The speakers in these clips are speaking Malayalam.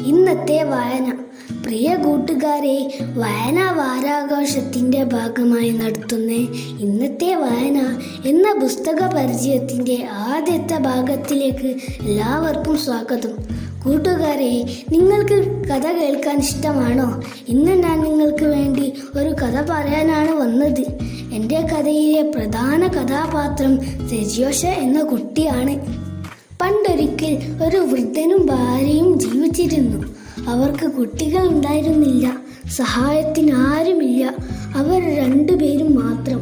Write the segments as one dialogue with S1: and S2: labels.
S1: ഇന്നത്തെ വായന. പ്രിയ കൂട്ടുകാരെ വായന വാരാഘോഷത്തിന്റെ ഭാഗമായി നടത്തുന്ന ഇന്നത്തെ വായന എന്ന പുസ്തക പരിചയത്തിന്റെ ആദ്യത്തെ ഭാഗത്തിലേക്ക് എല്ലാവർക്കും സ്വാഗതം. കൂട്ടുകാരെ നിങ്ങൾക്ക് കഥ കേൾക്കാൻ ഇഷ്ടമാണോ? ഇന്ന് ഞാൻ നിങ്ങൾക്ക് വേണ്ടി ഒരു കഥ പറയാനാണ് വന്നത്. എന്റെ കഥയിലെ പ്രധാന കഥാപാത്രം സെജിയോഷ എന്ന കുട്ടിയാണ്. പണ്ടൊരിക്കൽ ഒരു വൃദ്ധനും ഭാര്യയും ജീവിച്ചിരുന്നു. അവർക്ക് കുട്ടികൾ ഉണ്ടായിരുന്നില്ല സഹായത്തിന് ആരുമില്ല. അവർ രണ്ടുപേരും മാത്രം.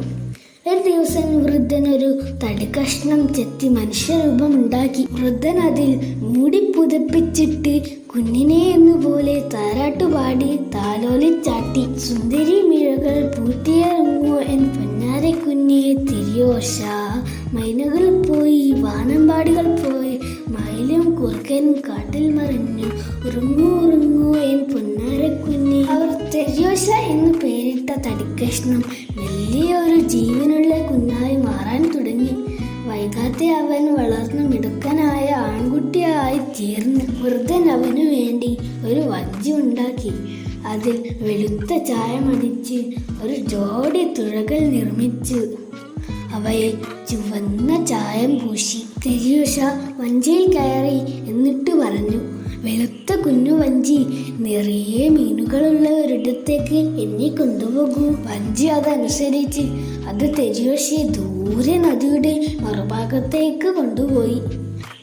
S1: ഒരു ദിവസം വൃദ്ധൻ ഒരു തടിക്കഷ്ണം ചെത്തി മനുഷ്യരൂപം ഉണ്ടാക്കി വൃദ്ധൻ അതിൽ മൂടി പുതപ്പിച്ചിട്ട് കുഞ്ഞിനെ എന്നുപോലെ താരാട്ടുപാടി താലോലിച്ചാട്ടി സുന്ദരി മിഴകൾ പൂത്തിയിറങ്ങുമോ എൻ പൊന്നാരെ കുഞ്ഞെ തിരിയോഷ മൈനകൾ പോയി വാനമ്പാടികൾ ഉറങ്ങൂ ഉറങ്ങൂ എൻ പൊന്നാരക്കുഞ്ഞി അവർ തെരിയോശ എന്ന് പേരിട്ട തടിക്കഷ്ണം വലിയൊരു ജീവനുള്ള കുഞ്ഞായി മാറാൻ തുടങ്ങി. വൈകാതെ അവൻ വളർന്നു മിടുക്കനായ ആൺകുട്ടിയായി തീർന്നു വൃദ്ധൻ അവനു വേണ്ടി ഒരു വഞ്ചി ഉണ്ടാക്കി. അതിൽ വെളുത്ത ചായമടിച്ച് ഒരു ജോഡി തുഴകൾ നിർമ്മിച്ചു. അവയെ ചുവന്ന ചായം പൂശി. തെരിയുഷ വഞ്ചിയിൽ കയറി എന്നിട്ട് പറഞ്ഞു വെളുത്ത കുഞ്ഞു വഞ്ചി നിറയെ മീനുകളുള്ള ഒരിടത്തേക്ക് എന്നെ കൊണ്ടുപോകൂ. വഞ്ചി അതനുസരിച്ച് അത് തെരുവശി ദൂരെ നദിയുടെ മറുഭാഗത്തേക്ക് കൊണ്ടുപോയി.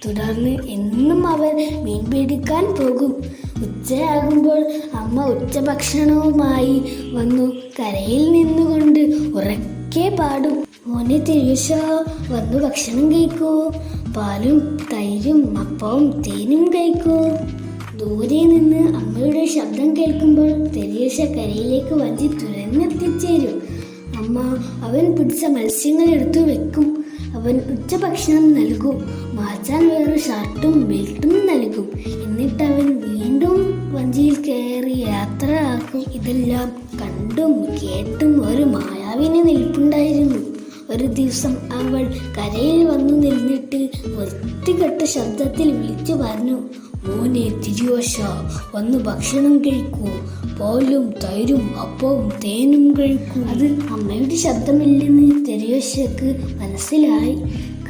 S1: തുടർന്ന് എന്നും അവൻ മീൻ പിടിക്കാൻ പോകും. ഉച്ചയാകുമ്പോൾ അമ്മ ഉച്ചഭക്ഷണവുമായി വന്നു കരയിൽ നിന്നുകൊണ്ട് ഉറക്കെ പാടും. മോനെ തിരിച്ചോ വന്നു ഭക്ഷണം കഴിക്കൂ. പാലും തൈരും അപ്പവും തേനും കഴിക്കൂ. ദൂരെ നിന്ന് അമ്മയുടെ ശബ്ദം കേൾക്കുമ്പോൾ തെരേശ കരയിലേക്ക് വഞ്ചി തുരന്നെത്തിച്ചേരും. അമ്മ അവൻ പിടിച്ച മത്സ്യങ്ങൾ എടുത്തു വെക്കും. അവൻ ഉച്ചഭക്ഷണം നൽകും. മാച്ചാൻ വേറെ ഷർട്ടും ബെൽറ്റും നൽകും. എന്നിട്ട് അവൻ വീണ്ടും വഞ്ചിയിൽ കയറി യാത്ര ആക്കും ഇതെല്ലാം കണ്ടും കേട്ടും ഒരു മായാവിന് നിൽപ്പുണ്ടായിരുന്നു. ഒരു ദിവസം അവൾ കരയിൽ വന്നു നിന്നിട്ട് വൃത്തികെട്ട ശബ്ദത്തിൽ വിളിച്ചു പറഞ്ഞു മോനെ തിരിയോശ വന്ന് ഭക്ഷണം കഴിക്കൂ. പോലും തൈരും അപ്പവും തേനും കഴിക്കൂ. അത് അമ്മയുടെ ശബ്ദമില്ലെന്ന് തിരിയോശക്ക് മനസ്സിലായി.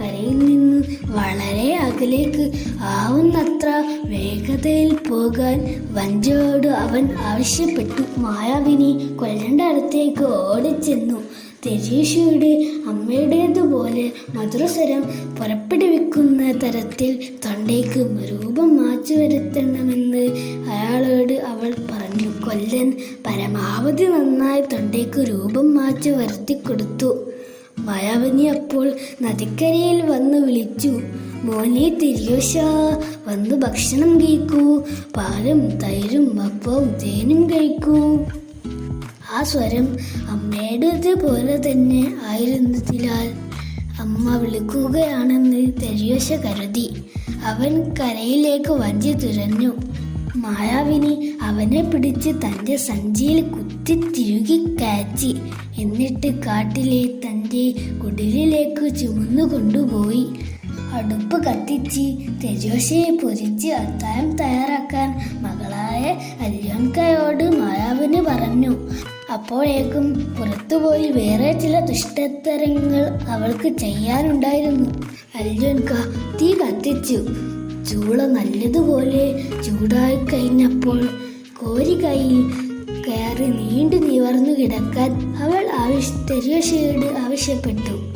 S1: കരയിൽ നിന്ന് വളരെ അകലേക്ക് ആവുന്നത്ര വേഗതയിൽ പോകാൻ വഞ്ചയോട് അവൻ ആവശ്യപ്പെട്ടു. മായാവിനി കൊല്ലണ്ട അടുത്തേക്ക് ഓടിച്ചെന്നു. തെരീഷയുടെ അമ്മയുടേതുപോലെ മധുരസ്വരം പുറപ്പെടുവിക്കുന്ന തരത്തിൽ തൊണ്ടയ്ക്ക് രൂപം മാറ്റി വരുത്തണമെന്ന് അയാളോട് അവൾ പറഞ്ഞു. കൊല്ലൻ പരമാവധി നന്നായി തൊണ്ടയ്ക്ക് രൂപം മാറ്റി വരുത്തി കൊടുത്തു മായാവനി അപ്പോൾ നദിക്കരയിൽ വന്ന് വിളിച്ചു. മോനെ തിരിയോശ വന്ന് ഭക്ഷണം കഴിക്കൂ. പാലും തൈരും അപ്പവും തേനും കഴിക്കൂ. ആ സ്വരം അമ്മയുടേത് പോലെ തന്നെ ആയിരുന്നതിനാൽ അമ്മ വിളിക്കുകയാണെന്ന് തെരിയോശ കരുതി. അവൻ കരയിലേക്ക് വഞ്ചി തുരഞ്ഞു. മായാവിനി അവനെ പിടിച്ച് തന്റെ സഞ്ചിയിൽ കുത്തി തിരുകി കയറ്റി. എന്നിട്ട് കാട്ടിലെ തന്റെ കുടിലിലേക്ക് ചുമന്നു കൊണ്ടുപോയി അടുപ്പ് കത്തിച്ച് തെജോശയെ പൊരിച്ച് അത്താഴം തയ്യാറാക്കാൻ മകളായ അല്യോൻകയോട് മായാവിന് പറഞ്ഞു. അപ്പോഴേക്കും പുറത്തുപോയി വേറെ ചില ദുഷ്ടത്തരങ്ങൾ അവൾക്ക് ചെയ്യാനുണ്ടായിരുന്നു. അൽജോൻക തീ കത്തിച്ചു. ചൂള നല്ലതുപോലെ ചൂടായി കഴിഞ്ഞപ്പോൾ കോരി കൈയിൽ കയറി നീണ്ടു നിവർന്നു കിടക്കാൻ അവൾ ആവശ്യ ആവശ്യപ്പെട്ടു.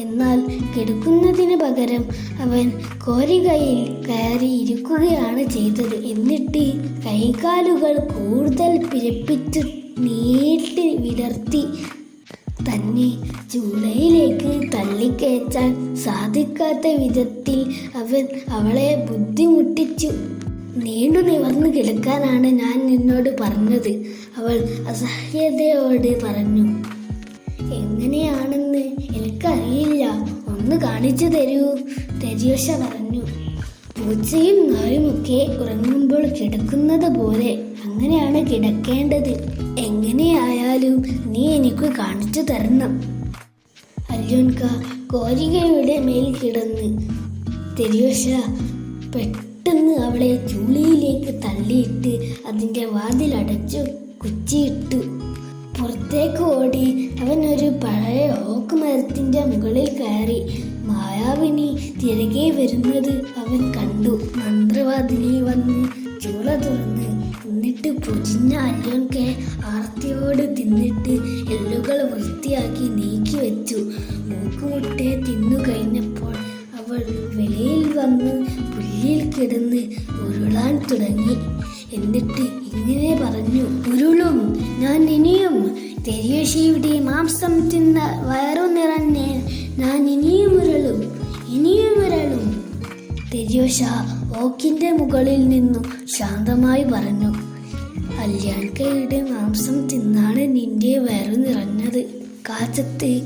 S1: എന്നാൽ കിടക്കുന്നതിന് പകരം അവൻ കോരികയിൽ കയറി ഇരിക്കുകയാണ് ചെയ്തത്. എന്നിട്ട് കൈകാലുകൾ കൂടുതൽ പിരപ്പിച്ച് നീട്ടി വിടർത്തി. തന്നെ ചൂളയിലേക്ക് തള്ളിക്കയറ്റാൻ സാധിക്കാത്ത വിധത്തിൽ അവൻ അവളെ ബുദ്ധിമുട്ടിച്ചു. നീണ്ടു നിവർന്നു കിടക്കാനാണ് ഞാൻ നിന്നോട് പറഞ്ഞത്. അവൾ അസഹ്യതയോട് പറഞ്ഞു എങ്ങനെയാണെന്ന് എനിക്കറിയില്ല. ഒന്ന് കാണിച്ചു തരൂ തെരിയോശ പറഞ്ഞു. പൂച്ചയും നായുമൊക്കെ ഉറങ്ങുമ്പോൾ കിടക്കുന്നത് പോലെ അങ്ങനെയാണ് കിടക്കേണ്ടത്. എങ്ങനെയായാലും നീ എനിക്ക് കാണിച്ചു തരണം. അല്യോൻക കോരികയുടെ മേൽ കിടന്ന്. തെരുവശ പെട്ടെന്ന് അവളെ ചൂളിയിലേക്ക് തള്ളിയിട്ട് അതിന്റെ വാതിലടച്ചു കുച്ചിയിട്ടു. പുറത്തേക്ക് ഓടി അവൻ ഒരു പഴയ ഓക്ക് മരത്തിന്റെ മുകളിൽ കയറി. മായാവിനി തിരികെ വരുന്നത് അവൻ കണ്ടു. മന്ത്രവാദിനി വന്ന് ചൂള തുറന്ന് എന്നിട്ട് പൊതിഞ്ഞ അല്ലൊക്കെ ആർത്തിയോട് തിന്നിട്ട് എല്ലുകൾ വൃത്തിയാക്കി നീക്കി വെച്ചു. മൂക്കുമുട്ടെ തിന്നു കഴിഞ്ഞപ്പോൾ അവൾ വെളിയിൽ വന്ന് പുല്ലിൽ കിടന്ന് ഉരുളാൻ തുടങ്ങി. എന്നിട്ട് ഇങ്ങനെ പറഞ്ഞു ഉരുളും ഞാൻ ഇനിയും തെരിയശിയുടെ മാംസം തിന്ന വയറു നിറഞ്ഞ് ഞാൻ ഇനിയും തെരിയോശ ഓക്കിന്റെ മുകളിൽ നിന്നും ശാന്തമായി പറഞ്ഞു അല്യാൻകയുടെ മാംസം തിന്നാണ് നിന്റെ വയറു നിറഞ്ഞത്. കാറ്റത്ത്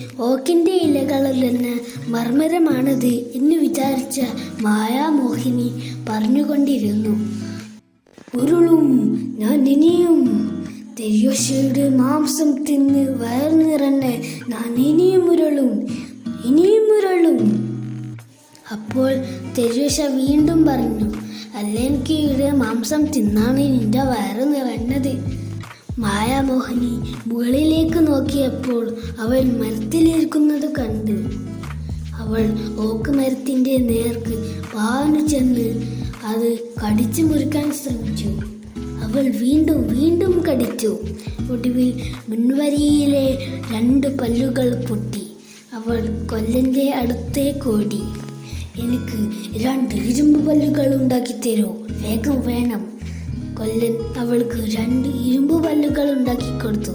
S1: ഇലകളിൽ തന്നെ മർമ്മരമാണത് എന്ന് വിചാരിച്ച മായാമോഹിനി പറഞ്ഞുകൊണ്ടിരുന്നു. ഉരുളും ഞാൻ ഇനിയും തെരിയോശയുടെ മാംസം തിന്ന് വയർ നിറഞ്ഞ് ഞാൻ ഇനിയും ഉരുളും ഇനിയും ഉരുളും. അപ്പോൾ തെരുവശ വീണ്ടും പറഞ്ഞു അല്ലെനിക്കിയുടെ മാംസം തിന്നാണ് നിന്റെ വയറ് നിറഞ്ഞത്? മായാമോഹിനി മുകളിലേക്ക് നോക്കിയപ്പോൾ അവൾ മരത്തിലിരിക്കുന്നത് കണ്ടു. അവൾ ഓക്ക് മരത്തിന്റെ നേർക്ക് പാഞ്ഞു ചെന്ന് അത് കടിച്ചു മുറിക്കാൻ ശ്രമിച്ചു. അവൾ വീണ്ടും വീണ്ടും കടിച്ചു. ഒടുവിൽ മുൻവരിയിലെ രണ്ട് പല്ലുകൾ പൊട്ടി. അവൾ കൊല്ലന്റെ അടുത്തേക്ക് ഓടി. എനിക്ക് രണ്ട് ഇരുമ്പ് പല്ലുകൾ ഉണ്ടാക്കി തരൂ വേഗം വേണം. കൊല്ലൻ അവൾക്ക് രണ്ട് ഇരുമ്പ് പല്ലുകൾ ഉണ്ടാക്കി കൊടുത്തു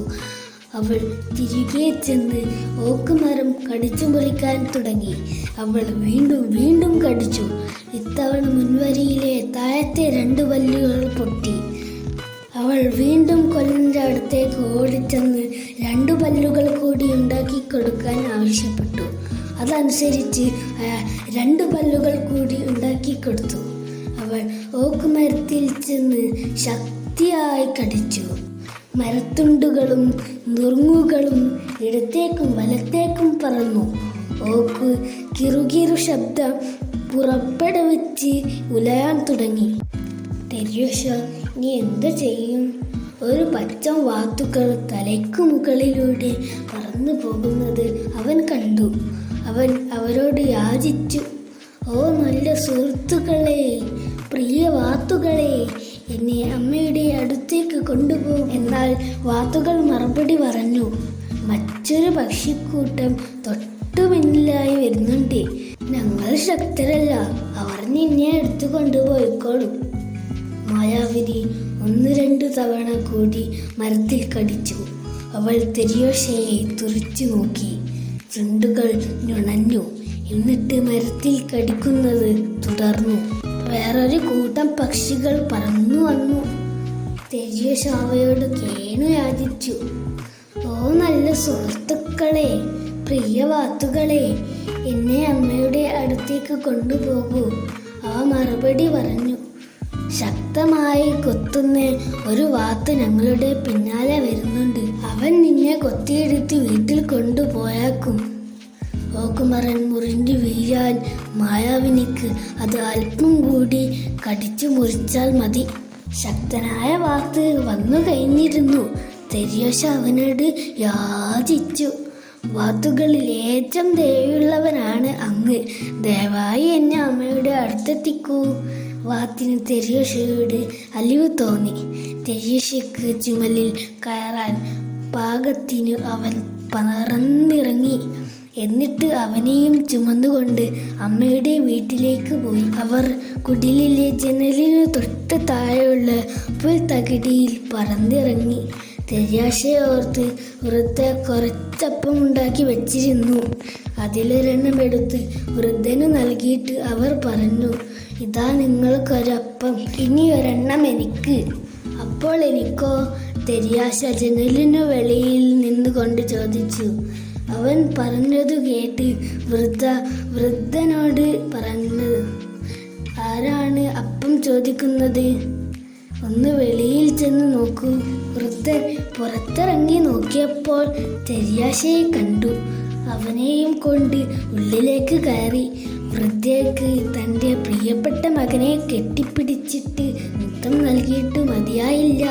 S1: അവൾ തിരികെ ചെന്ന് ഓക്കുമരം കടിച്ചു മുറിക്കാൻ തുടങ്ങി. അവൾ വീണ്ടും വീണ്ടും കടിച്ചു. ഇത്തവണ മുൻവരിയിലെ താഴത്തെ രണ്ട് പല്ലുകൾ പൊട്ടി. അവൾ വീണ്ടും കൊല്ലന്റെ അടുത്തേക്ക് ഓടിച്ചെന്ന് രണ്ടു പല്ലുകൾ കൂടി ഉണ്ടാക്കി കൊടുക്കാൻ ആവശ്യപ്പെട്ടു. അതനുസരിച്ച് രണ്ട് പല്ലുകൾ കൂടി ഉണ്ടാക്കി കൊടുത്തു. അവൾ ഓക്ക് മരത്തിൽ ചെന്ന് ശക്തിയായി കടിച്ചു. മരത്തുണ്ടുകളും നുറുങ്ങുകളും ഇടത്തേക്കും വലത്തേക്കും പറന്നു. ഓക്ക് കിറുകിറു ശബ്ദം പുറപ്പെടുവിച്ച് ഉലയാൻ തുടങ്ങി. തെരുവശ നീ എന്ത് ചെയ്യും? ഒരു പച്ച വാത്തുക്കൾ തലയ്ക്കു മുകളിലൂടെ പറന്നു പോകുന്നത് അവൻ കണ്ടു. അവൻ അവരോട് യാചിച്ചു. ഓ നല്ല സുഹൃത്തുക്കളെ പ്രിയ വാത്തുകളെ എന്നെ അമ്മയുടെ അടുത്തേക്ക് കൊണ്ടുപോകും എന്നാൽ വാത്തുകൾ മറുപടി പറഞ്ഞു. മറ്റൊരു പക്ഷിക്കൂട്ടം തൊട്ടു പിന്നിലായി വരുന്നുണ്ട്. ഞങ്ങൾ ശക്തരല്ല അവർ നിന്നെ എടുത്തു കൊണ്ടുപോയിക്കോളും. മായാവിനി ഒന്ന് രണ്ട് തവണ കൂടി മരത്തിൽ കടിച്ചു. അവൾ തെരിയോഷയെ തുറച്ചു നോക്കി. ചുണ്ടുകൾ ഞുണഞ്ഞു. എന്നിട്ട് മരത്തിൽ കടിക്കുന്നത് തുടർന്നു. വേറൊരു കൂട്ടം പക്ഷികൾ പറന്നു വന്നു. തെരിയ ശാവയോട് കേണു യാചിച്ചു. ഓ നല്ല സുഹൃത്തുക്കളെ പ്രിയ വാത്തുകളെ എന്നെ അമ്മയുടെ അടുത്തേക്ക് കൊണ്ടുപോകൂ ആ മറുപടി പറഞ്ഞു. ശക്തമായി കൊത്തുന്ന ഒരു വാത്ത് ഞങ്ങളുടെ പിന്നാലെ വരുന്നുണ്ട്. അവൻ നിന്നെ കൊത്തിയെടുത്ത് വീട്ടിൽ കൊണ്ടുപോയാക്കും. ഓക്കുമറൻ മുറിഞ്ഞു വീഴാൻ മായാവിനിക്ക് അത് അല്പം കൂടി കടിച്ചു മുറിച്ചാൽ മതി. ശക്തനായ വാത്ത് വന്നു കഴിഞ്ഞിരുന്നു. തെരിയോശ അവനോട് യാചിച്ചു. വാത്തുകളിൽ ഏറ്റവും ദയുള്ളവനാണ് അങ്ങ്. ദയവായി എന്നെ അമ്മയുടെ അടുത്തെത്തിക്കൂ. വാത്തിന് തെരിയോശയോട് അലിവ് തോന്നി. തെരീഷയ്ക്ക് ചുമലിൽ കയറാൻ പാകത്തിന് അവൻ പറന്നിറങ്ങി. എന്നിട്ട് അവനെയും ചുമന്നുകൊണ്ട് അമ്മയുടെ വീട്ടിലേക്ക് പോയി. അവർ കുടിലിലെ ജനലിന് തൊട്ട് താഴെയുള്ള പുൽത്തകിടിയിൽ പറന്നിറങ്ങി. തെരിയാശയെ ഓർത്ത് വൃദ്ധ കുറച്ചപ്പം ഉണ്ടാക്കി വെച്ചിരുന്നു. അതിലൊരെണ്ണം എടുത്ത് വൃദ്ധന് നൽകിയിട്ട് അവർ പറഞ്ഞു ഇതാ നിങ്ങൾക്കൊരപ്പം. ഇനി ഒരെണ്ണം എനിക്ക്. അപ്പോൾ എനിക്കോ? തെരിയാശ ജനലിനു വെളിയിൽ നിന്നുകൊണ്ട് ചോദിച്ചു. അവൻ പറഞ്ഞതു കേട്ട് വൃദ്ധ വൃദ്ധനോട് പറഞ്ഞു ആരാണ് അപ്പം ചോദിക്കുന്നത്? ഒന്ന് വെളിയിൽ ചെന്ന് നോക്കൂ. വൃദ്ധൻ പുറത്തിറങ്ങി നോക്കിയപ്പോൾ തെരിയാശയെ കണ്ടു. അവനെയും കൊണ്ട് ഉള്ളിലേക്ക് കയറി. വൃദ്ധയ്ക്ക് തന്റെ പ്രിയപ്പെട്ട മകനെ കെട്ടിപ്പിടിച്ചിട്ട് മുത്തം നൽകിയിട്ട് മതിയായില്ല.